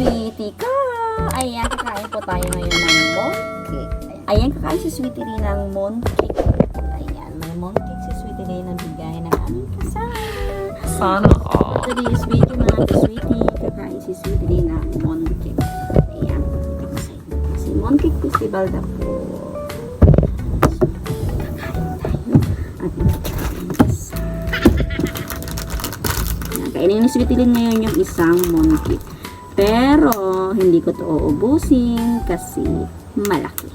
Sweetie ka! Ayan, kakain po tayo ngayon ng mooncake. Ayan, kakain si Sweetie Ray ng mooncake. Ayan, may mooncake si Sweetie Ray na bigay ng aming kasama. Sana all. Today's video mga ka-sweetie, kakain si Sweetie Ray ng mooncake. Ayan, kasi, kasi mooncake festival na po. At Ayan, Kainin ni Sweetie Ray ngayon yung isang mooncake. Pero, hindi ko to uubusin kasi malaki.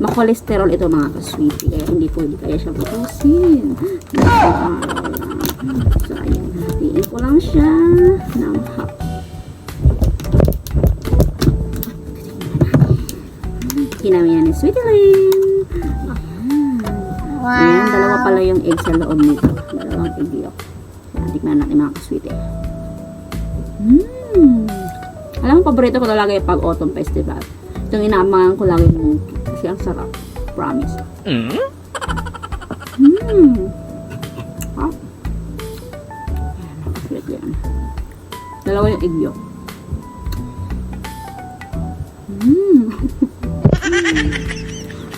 Makolesterol ito mga ka-sweetie. Kaya hindi pwede kaya siya ubusin. So, ayan. Hatiin ko lang siya ng half. Kinami na ni Sweetie Lynn. Ayan. Ayan, dalawa pala yung egg sa loob nito. Dalawang egg yolk. Tikman natin mga ka-sweetie. Mmm. Alam mo, paborito ko talaga yung pag-autumn festival. Itong inaamangan ko lagi yung. Kasi ang sarap. Promise. Mm? Mmm. Ah. Sweet yan. Dalawa yung egg yolk. Mmm.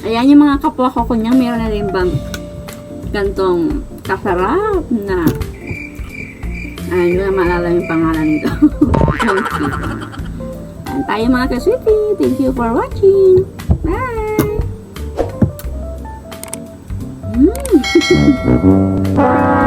Ayan yung mga kapwa ko kunyang meron na rin bang gantong kasarap na ay, hindi ko na maalala yung pangalan nito. Ayan tayo mga ka-sweetie. Thank you for watching. Bye! Mmm!